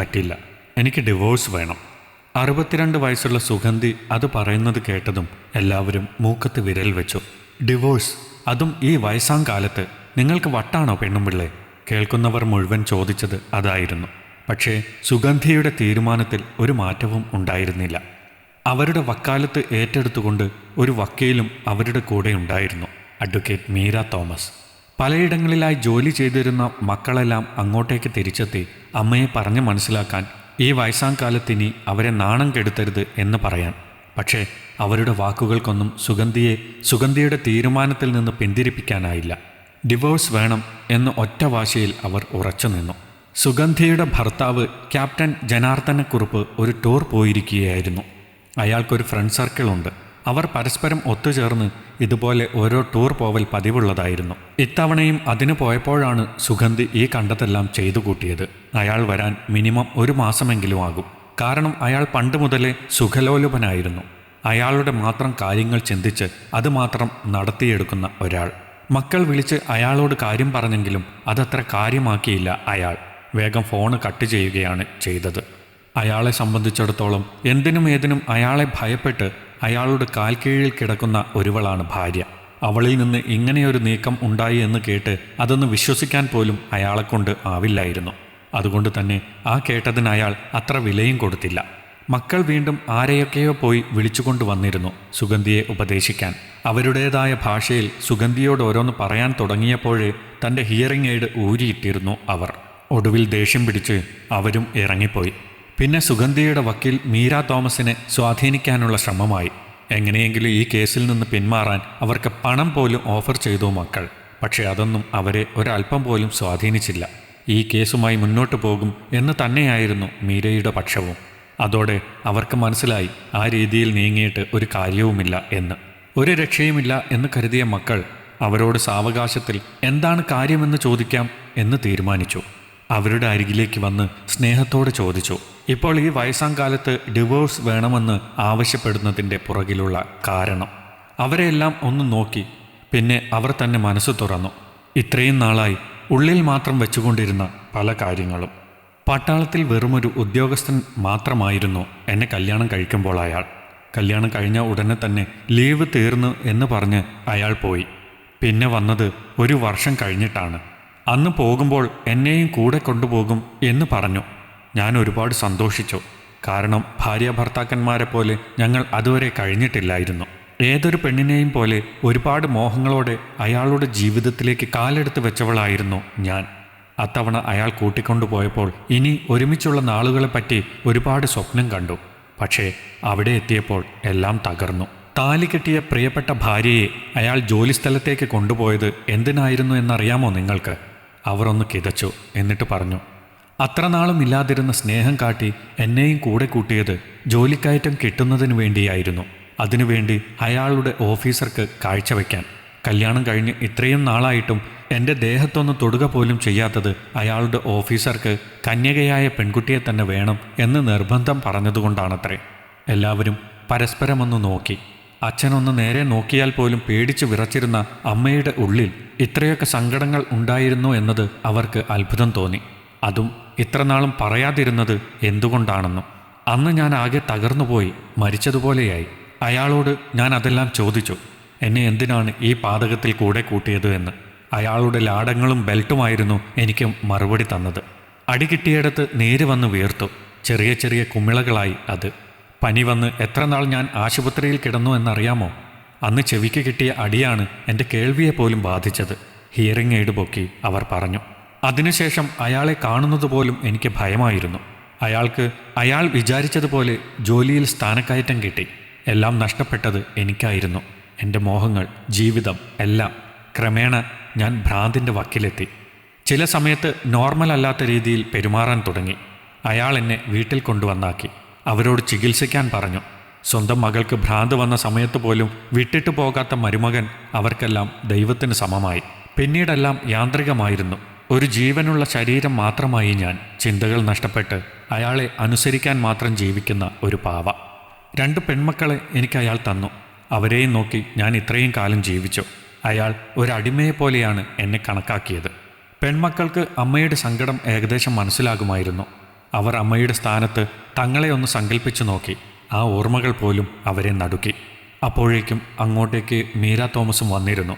പറ്റില്ല. എനിക്ക് ഡിവോഴ്സ് വേണം. അറുപത്തിരണ്ട് വയസ്സുള്ള സുഗന്ധി അത് പറയുന്നത് കേട്ടതും എല്ലാവരും മൂക്കത്ത് വിരൽ വെച്ചു. ഡിവോഴ്സ് അതും ഈ വയസ്സാം കാലത്ത് നിങ്ങൾക്ക് വട്ടാണോ പെണ്ണുമ്പിള്ളെ? കേൾക്കുന്നവർ മുഴുവൻ ചോദിച്ചത് അതായിരുന്നു. പക്ഷേ സുഗന്ധിയുടെ തീരുമാനത്തിൽ ഒരു മാറ്റവും ഉണ്ടായിരുന്നില്ല. അവരുടെ വക്കാലത്ത് ഏറ്റെടുത്തുകൊണ്ട് ഒരു വക്കീലും അവരുടെ കൂടെ ഉണ്ടായിരുന്നു. Advocate Meera Thomas. പലയിടങ്ങളിലായി ജോലി ചെയ്തിരുന്ന മക്കളെല്ലാം അങ്ങോട്ടേക്ക് തിരിച്ചെത്തി അമ്മയെ പറഞ്ഞു മനസ്സിലാക്കാൻ ഈ വയസ്സാം അവരെ നാണം കെടുത്തരുത് എന്ന് പറയാൻ. പക്ഷേ അവരുടെ വാക്കുകൾക്കൊന്നും സുഗന്ധിയെ സുഗന്ധിയുടെ തീരുമാനത്തിൽ നിന്ന് പിന്തിരിപ്പിക്കാനായില്ല. ഡിവോഴ്സ് വേണം എന്ന് ഒറ്റ വാശിയിൽ അവർ ഉറച്ചു നിന്നു. സുഗന്ധിയുടെ ഭർത്താവ് ക്യാപ്റ്റൻ ജനാർദ്ദനക്കുറുപ്പ് ഒരു ടൂർ പോയിരിക്കുകയായിരുന്നു. അയാൾക്കൊരു ഫ്രണ്ട് സർക്കിൾ ഉണ്ട് അവർ പരസ്പരം ഒത്തുചേർന്ന് ഇതുപോലെ ഓരോ ടൂർ പോവൽ പതിവുള്ളതായിരുന്നു. ഇത്തവണയും അതിന് പോയപ്പോഴാണ് സുഗന്ധി ഈ കണ്ടതെല്ലാം ചെയ്തു കൂട്ടിയത്. അയാൾ വരാൻ മിനിമം ഒരു മാസമെങ്കിലും ആകും. കാരണം അയാൾ പണ്ട് മുതലേ സുഖലോലുപനായിരുന്നു. അയാളുടെ മാത്രം കാര്യങ്ങൾ ചിന്തിച്ച് അതുമാത്രം നടത്തിയെടുക്കുന്ന ഒരാൾ. മക്കൾ വിളിച്ച് അയാളോട് കാര്യം പറഞ്ഞെങ്കിലും അതത്ര കാര്യമാക്കിയില്ല അയാൾ. വേഗം ഫോണ് കട്ട് ചെയ്യുകയാണ് ചെയ്തത്. അയാളെ സംബന്ധിച്ചിടത്തോളം എന്തിനും ഏതിനും അയാളെ ഭയപ്പെട്ട് അയാളുടെ കാൽ കീഴിൽ കിടക്കുന്ന ഒരുവളാണ് ഭാര്യ. അവളിൽ നിന്ന് ഇങ്ങനെയൊരു നീക്കം ഉണ്ടായി എന്ന് കേട്ട് അതൊന്ന് വിശ്വസിക്കാൻ പോലും അയാളെക്കൊണ്ട് ആവില്ലായിരുന്നു. അതുകൊണ്ട് തന്നെ ആ കേട്ടതിന് അയാൾ അത്ര വിലയും കൊടുത്തില്ല. മക്കൾ വീണ്ടും ആരെയൊക്കെയോ പോയി വിളിച്ചുകൊണ്ട് വന്നിരുന്നു സുഗന്ധിയെ ഉപദേശിക്കാൻ. അവരുടേതായ ഭാഷയിൽ സുഗന്ധിയോട് ഓരോന്ന് പറയാൻ തുടങ്ങിയപ്പോഴേ തന്റെ ഹിയറിംഗ് എയ്ഡ് ഊരിയിട്ടിരുന്നു അവർ. ഒടുവിൽ ദേഷ്യം പിടിച്ച് അവരും ഇറങ്ങിപ്പോയി. പിന്നെ സുഗന്ധിയുടെ വക്കീൽ മീര തോമസിനെ സ്വാധീനിക്കാനുള്ള ശ്രമമായി. എങ്ങനെയെങ്കിലും ഈ കേസിൽ നിന്ന് പിന്മാറാൻ അവർക്ക് പണം പോലും ഓഫർ ചെയ്തു മക്കൾ. പക്ഷേ അതൊന്നും അവരെ ഒരല്പം പോലും സ്വാധീനിച്ചില്ല. ഈ കേസുമായി മുന്നോട്ട് പോകും എന്ന് തന്നെയായിരുന്നു മീരയുടെ പക്ഷവും. അതോടെ അവർക്ക് മനസ്സിലായി ആ രീതിയിൽ നീങ്ങിയിട്ട് ഒരു കാര്യവുമില്ല എന്ന്. ഒരു രക്ഷയുമില്ല എന്ന് കരുതിയ മക്കൾ അവരോട് സാവകാശത്തിൽ എന്താണ് കാര്യമെന്ന് ചോദിക്കാം എന്ന് തീരുമാനിച്ചു. അവരുടെ അരികിലേക്ക് വന്ന് സ്നേഹത്തോടെ ചോദിച്ചു ഇപ്പോൾ ഈ വയസ്സാം കാലത്ത് ഡിവോഴ്സ് വേണമെന്ന് ആവശ്യപ്പെടുന്നതിന്റെ പുറകിലുള്ള കാരണം? അവരെല്ലാം ഒന്ന് നോക്കി പിന്നെ അവർ തന്നെ മനസ്സ് തുറന്നു. ഇത്രയും നാളായി ഉള്ളിൽ മാത്രം വെച്ചുകൊണ്ടിരുന്ന പല കാര്യങ്ങളും. പട്ടാളത്തിൽ വെറുമൊരു ഉദ്യോഗസ്ഥൻ മാത്രമായിരുന്നു എന്നെ കല്യാണം കഴിക്കുമ്പോൾ അയാൾ. കല്യാണം കഴിഞ്ഞ ഉടനെ തന്നെ ലീവ് തീർന്നു എന്ന് പറഞ്ഞ് അയാൾ പോയി. പിന്നെ വന്നത് ഒരു വർഷം കഴിഞ്ഞിട്ടാണ്. അന്ന് പോകുമ്പോൾ എന്നെയും കൂടെ കൊണ്ടുപോകും എന്ന് പറഞ്ഞു. ഞാൻ ഒരുപാട് സന്തോഷിച്ചു. കാരണം ഭാര്യ ഭർത്താക്കന്മാരെ പോലെ ഞങ്ങൾ അതുവരെ കഴിഞ്ഞിട്ടില്ലായിരുന്നു. ഏതൊരു പെണ്ണിനെയും പോലെ ഒരുപാട് മോഹങ്ങളോടെ അയാളുടെ ജീവിതത്തിലേക്ക് കാലെടുത്ത് വെച്ചവളായിരുന്നു ഞാൻ. അത്തവണ അയാൾ കൂട്ടിക്കൊണ്ടുപോയപ്പോൾ ഇനി ഒരുമിച്ചുള്ള നാളുകളെപ്പറ്റി ഒരുപാട് സ്വപ്നം കണ്ടു. പക്ഷേ അവിടെ എത്തിയപ്പോൾ എല്ലാം തകർന്നു. താലി കെട്ടിയ പ്രിയപ്പെട്ട ഭാര്യയെ അയാൾ ജോലിസ്ഥലത്തേക്ക് കൊണ്ടുപോയത് എന്തിനായിരുന്നു എന്നറിയാമോ നിങ്ങൾക്ക്? അവർ ഒന്ന് കിതച്ചു എന്നിട്ട് പറഞ്ഞു അത്ര നാളും ഇല്ലാതിരുന്ന സ്നേഹം കാട്ടി എന്നെയും കൂടെ കൂട്ടിയത് ജോലിക്കയറ്റം കിട്ടുന്നതിന് വേണ്ടിയായിരുന്നു. അതിനുവേണ്ടി അയാളുടെ ഓഫീസർക്ക് കാഴ്ചവെക്കാൻ കല്യാണം കഴിഞ്ഞ് ഇത്രയും നാളായിട്ടും എന്റെ ദേഹത്തൊന്ന് തൊടുക പോലും ചെയ്യാത്തത് അയാളുടെ ഓഫീസർക്ക് കന്യകയായ പെൺകുട്ടിയെ തന്നെ വേണം എന്ന് നിർബന്ധം പറഞ്ഞതുകൊണ്ടാണത്രേ. എല്ലാവരും പരസ്പരമൊന്ന് നോക്കി. അച്ഛനൊന്ന് നേരെ നോക്കിയാൽ പോലും പേടിച്ചു വിറച്ചിരുന്ന അമ്മയുടെ ഉള്ളിൽ ഇത്രയൊക്കെ സങ്കടങ്ങൾ ഉണ്ടായിരുന്നു എന്നത് അവർക്ക് അത്ഭുതം തോന്നി. അതും ഇത്രനാളും പറയാതിരുന്നത് എന്തുകൊണ്ടാണെന്നും. അന്ന് ഞാൻ ആകെ തകർന്നുപോയി മരിച്ചതുപോലെയായി. അയാളോട് ഞാൻ അതെല്ലാം ചോദിച്ചു. എന്നെ എന്തിനാണ് ഈ പാതകത്തിൽ കൂടെ കൂട്ടിയത് എന്ന്. അയാളുടെ ലാടങ്ങളും ബെൽറ്റുമായിരുന്നു എനിക്ക് മറുപടി തന്നത്. അടി കിട്ടിയിടത്ത് നേര് വന്ന് വീർത്തു ചെറിയ ചെറിയ കുമിളകളായി അത്. പനി വന്ന് എത്ര നാൾ ഞാൻ ആശുപത്രിയിൽ കിടന്നു എന്നറിയാമോ? അന്ന് ചെവിക്ക് കിട്ടിയ അടിയാണ് എന്റെ കേൾവിയെ പോലും ബാധിച്ചത്. ഹിയറിംഗ് എയ്ഡ് പൊക്കി അവർ പറഞ്ഞു. അതിനുശേഷം അയാളെ കാണുന്നത് പോലും എനിക്ക് ഭയമായിരുന്നു. അയാൾക്ക് അയാൾ വിചാരിച്ചതുപോലെ ജോലിയിൽ സ്ഥാനക്കയറ്റം കിട്ടി. എല്ലാം നഷ്ടപ്പെട്ടത് എനിക്കായിരുന്നു. എന്റെ മോഹങ്ങൾ ജീവിതം എല്ലാം. ക്രമേണ ഞാൻ ഭ്രാന്തിന്റെ വക്കിലെത്തി. ചില സമയത്ത് നോർമൽ അല്ലാത്ത രീതിയിൽ പെരുമാറാൻ തുടങ്ങി. അയാൾ എന്നെ വീട്ടിൽ കൊണ്ടുവന്നാക്കി. അവരോട് ചികിത്സിക്കാൻ പറഞ്ഞു. സ്വന്തം മകൾക്ക് ഭ്രാന്ത് വന്ന സമയത്ത് പോലും വിട്ടിട്ടു പോകാത്ത മരുമകൻ അവർക്കെല്ലാം ദൈവത്തിന് സമമായി. പിന്നീടെല്ലാം യാന്ത്രികമായിരുന്നു. ഒരു ജീവനുള്ള ശരീരം മാത്രമായി ഞാൻ ചിന്തകൾ നഷ്ടപ്പെട്ട് അയാളെ അനുസരിക്കാൻ മാത്രം ജീവിക്കുന്ന ഒരു പാവ. രണ്ട് പെൺമക്കളെ എനിക്ക് അയാൾ തന്നു. അവരെയും നോക്കി ഞാൻ ഇത്രയും കാലം ജീവിച്ചു. അയാൾ ഒരടിമയെ പോലെയാണ് എന്നെ കണക്കാക്കിയത്. പെൺമക്കൾക്ക് അമ്മയുടെ സങ്കടം ഏകദേശം മനസ്സിലാകുമായിരുന്നു. അവർ അമ്മയുടെ സ്ഥാനത്ത് തങ്ങളെ ഒന്ന് സങ്കല്പിച്ചു നോക്കി. ആ ഓർമ്മകൾ പോലും അവരെ നടുക്കി. അപ്പോഴേക്കും അങ്ങോട്ടേക്ക് മീര തോമസും വന്നിരുന്നു.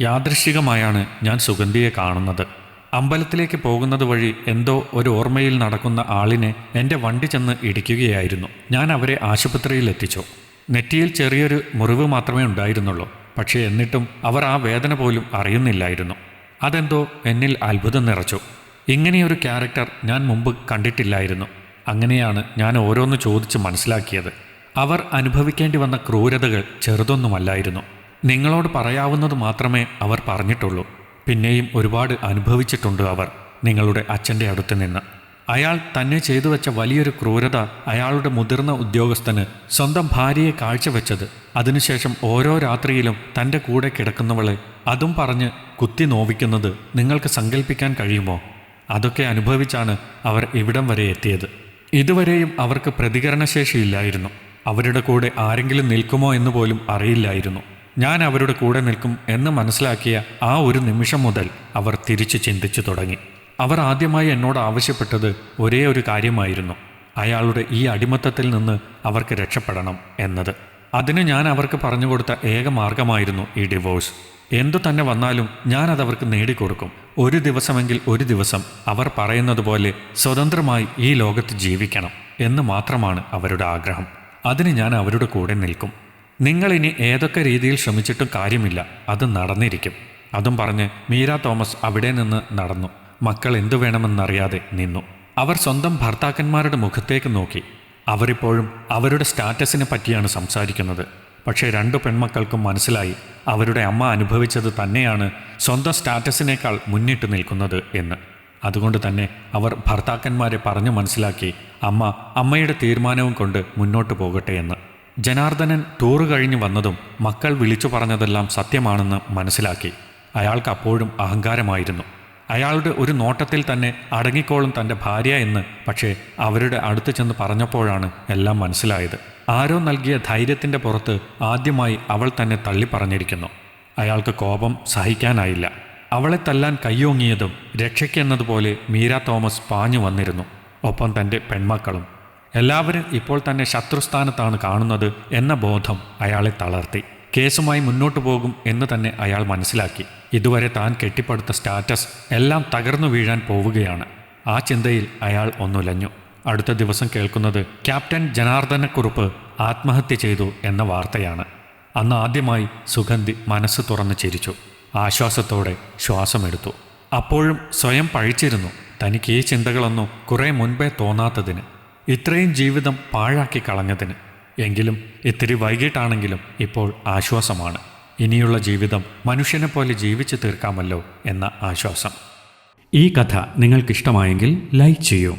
യാദൃശികമായാണ് ഞാൻ സുഗന്ധിയെ കാണുന്നത്. അമ്പലത്തിലേക്ക് പോകുന്നത് വഴി എന്തോ ഒരു ഓർമ്മയിൽ നടക്കുന്ന ആളിനെ എന്റെ വണ്ടി ചെന്ന് ഇടിക്കുകയായിരുന്നു. ഞാൻ അവരെ ആശുപത്രിയിൽ എത്തിച്ചു. നെറ്റിയിൽ ചെറിയൊരു മുറിവ് മാത്രമേ ഉണ്ടായിരുന്നുള്ളൂ. പക്ഷേ എന്നിട്ടും അവർ ആ വേദന പോലും അറിയുന്നില്ലായിരുന്നു. അതെന്തോ എന്നിൽ അത്ഭുതം നിറച്ചു. ഇങ്ങനെയൊരു ക്യാരക്ടർ ഞാൻ മുമ്പ് കണ്ടിട്ടില്ലായിരുന്നു. അങ്ങനെയാണ് ഞാൻ ഓരോന്ന് ചോദിച്ച് മനസ്സിലാക്കിയത്. അവർ അനുഭവിക്കേണ്ടി വന്ന ക്രൂരതകൾ ചെറുതൊന്നുമല്ലായിരുന്നു. നിങ്ങളോട് പറയാവുന്നത് മാത്രമേ അവർ പറഞ്ഞിട്ടുള്ളൂ. പിന്നെയും ഒരുപാട് അനുഭവിച്ചിട്ടുണ്ട് അവർ നിങ്ങളുടെ അച്ഛന്റെ അടുത്ത് നിന്ന്. അയാൾ തന്നെ ചെയ്തു വെച്ച വലിയൊരു ക്രൂരത അയാളുടെ മുതിർന്ന ഉദ്യോഗസ്ഥന് സ്വന്തം ഭാര്യയെ കാഴ്ചവെച്ചത്. അതിനുശേഷം ഓരോ രാത്രിയിലും തന്റെ കൂടെ കിടക്കുന്നവളെ അതും പറഞ്ഞ് കുത്തി നോവിക്കുന്നത് നിങ്ങൾക്ക് സങ്കല്പിക്കാൻ കഴിയുമോ? അതൊക്കെ അനുഭവിച്ചാണ് അവർ ഇവിടം വരെ എത്തിയത്. ഇതുവരെയും അവർക്ക് പ്രതികരണശേഷിയില്ലായിരുന്നു. അവരുടെ കൂടെ ആരെങ്കിലും നിൽക്കുമോ എന്ന് പോലും അറിയില്ലായിരുന്നു. ഞാൻ അവരുടെ കൂടെ നിൽക്കും എന്ന് മനസ്സിലാക്കിയ ആ ഒരു നിമിഷം മുതൽ അവർ തിരിച്ചു ചിന്തിച്ചു തുടങ്ങി. അവർ ആദ്യമായി എന്നോട് ആവശ്യപ്പെട്ടത് ഒരേ ഒരു കാര്യമായിരുന്നു. അയാളുടെ ഈ അടിമത്തത്തിൽ നിന്ന് അവർക്ക് രക്ഷപ്പെടണം എന്നത്. അതിന് ഞാൻ അവർക്ക് പറഞ്ഞു കൊടുത്ത ഏക മാർഗമായിരുന്നു ഈ ഡിവോഴ്സ്. എന്തു തന്നെ വന്നാലും ഞാനത് അവർക്ക് നേടിക്കൊടുക്കും. ഒരു ദിവസമെങ്കിൽ ഒരു ദിവസം അവർ പറയുന്നത് പോലെ സ്വതന്ത്രമായി ഈ ലോകത്ത് ജീവിക്കണം എന്ന് മാത്രമാണ് അവരുടെ ആഗ്രഹം. അതിന് ഞാൻ അവരുടെ കൂടെ നിൽക്കും. നിങ്ങളിനി ഏതൊക്കെ രീതിയിൽ ശ്രമിച്ചിട്ടും കാര്യമില്ല അത് നടന്നിരിക്കും. അതും പറഞ്ഞ് മീര തോമസ് അവിടെ നിന്ന് നടന്നു. മക്കൾ എന്തു വേണമെന്നറിയാതെ നിന്നു. അവർ സ്വന്തം ഭർത്താക്കന്മാരുടെ മുഖത്തേക്ക് നോക്കി. അവരിപ്പോഴും അവരുടെ സ്റ്റാറ്റസിനെ പറ്റിയാണ് സംസാരിക്കുന്നത്. പക്ഷേ രണ്ടു പെൺമക്കൾക്കും മനസ്സിലായി അവരുടെ അമ്മ അനുഭവിച്ചത് തന്നെയാണ് സ്വന്തം സ്റ്റാറ്റസിനേക്കാൾ മുന്നിട്ട് നിൽക്കുന്നത് എന്ന്. അതുകൊണ്ട് തന്നെ അവർ ഭർത്താക്കന്മാരെ പറഞ്ഞു മനസ്സിലാക്കി അമ്മ അമ്മയുടെ തീരുമാനവും കൊണ്ട് മുന്നോട്ട് പോകട്ടെ എന്ന്. ജനാർദ്ദനൻ ടൂറ് കഴിഞ്ഞു വന്നതും മക്കൾ വിളിച്ചു പറഞ്ഞതെല്ലാം സത്യമാണെന്ന് മനസ്സിലാക്കി. അയാൾക്ക് അപ്പോഴും അഹങ്കാരമായിരുന്നു. അയാളുടെ ഒരു നോട്ടത്തിൽ തന്നെ അടങ്ങിക്കോളും തന്റെ ഭാര്യ എന്ന് പക്ഷേ അവരുടെ അടുത്ത് ചെന്ന് പറഞ്ഞപ്പോഴാണ് എല്ലാം മനസ്സിലായത്. ആരോ നൽകിയ ധൈര്യത്തിന്റെ പുറത്ത് ആദ്യമായി അവൾ തന്നെ തള്ളിപ്പറഞ്ഞിരിക്കുന്നു അയാൾക്ക് കോപം സഹിക്കാനായില്ല. അവളെ തല്ലാൻ കയ്യോങ്ങിയതും രക്ഷയ്ക്കെന്നതുപോലെ മീര തോമസ് പാഞ്ഞു വന്നിരുന്നു. ഒപ്പം തന്റെ പെൺമക്കളും. എല്ലാവരും ഇപ്പോൾ തന്നെ ശത്രുസ്ഥാനത്താണ് കാണുന്നത് എന്ന ബോധം അയാളെ തളർത്തി. കേസുമായി മുന്നോട്ടു പോകും എന്ന് തന്നെ അയാൾ മനസ്സിലാക്കി. ഇതുവരെ താൻ കെട്ടിപ്പടുത്ത സ്റ്റാറ്റസ് എല്ലാം തകർന്നു വീഴാൻ പോവുകയാണ്. ആ ചിന്തയിൽ അയാൾ ഒന്നുലഞ്ഞു. അടുത്ത ദിവസം കേൾക്കുന്നത് ക്യാപ്റ്റൻ ജനാർദ്ദനക്കുറുപ്പ് ആത്മഹത്യ ചെയ്തു എന്ന വാർത്തയാണ്. അന്ന് ആദ്യമായി സുഗന്ധി മനസ്സ് തുറന്ന് ചിരിച്ചു. ആശ്വാസത്തോടെ ശ്വാസമെടുത്തു. അപ്പോഴും സ്വയം പഴിച്ചിരുന്നു. തനിക്ക് ഈ ചിന്തകളൊന്നും കുറേ മുൻപേ തോന്നാത്തതിന് ഇത്രയും ജീവിതം പാഴാക്കി കളഞ്ഞതിന്. എങ്കിലും ഇത്തിരി വൈകിട്ടാണെങ്കിലും ഇപ്പോൾ ആശ്വാസമാണ്. ഇനിയുള്ള ജീവിതം മനുഷ്യനെ പോലെ ജീവിച്ചു തീർക്കാമല്ലോ എന്ന ആശ്വാസം. ഈ കഥ നിങ്ങൾക്കിഷ്ടമായെങ്കിൽ ലൈക്ക് ചെയ്യൂ.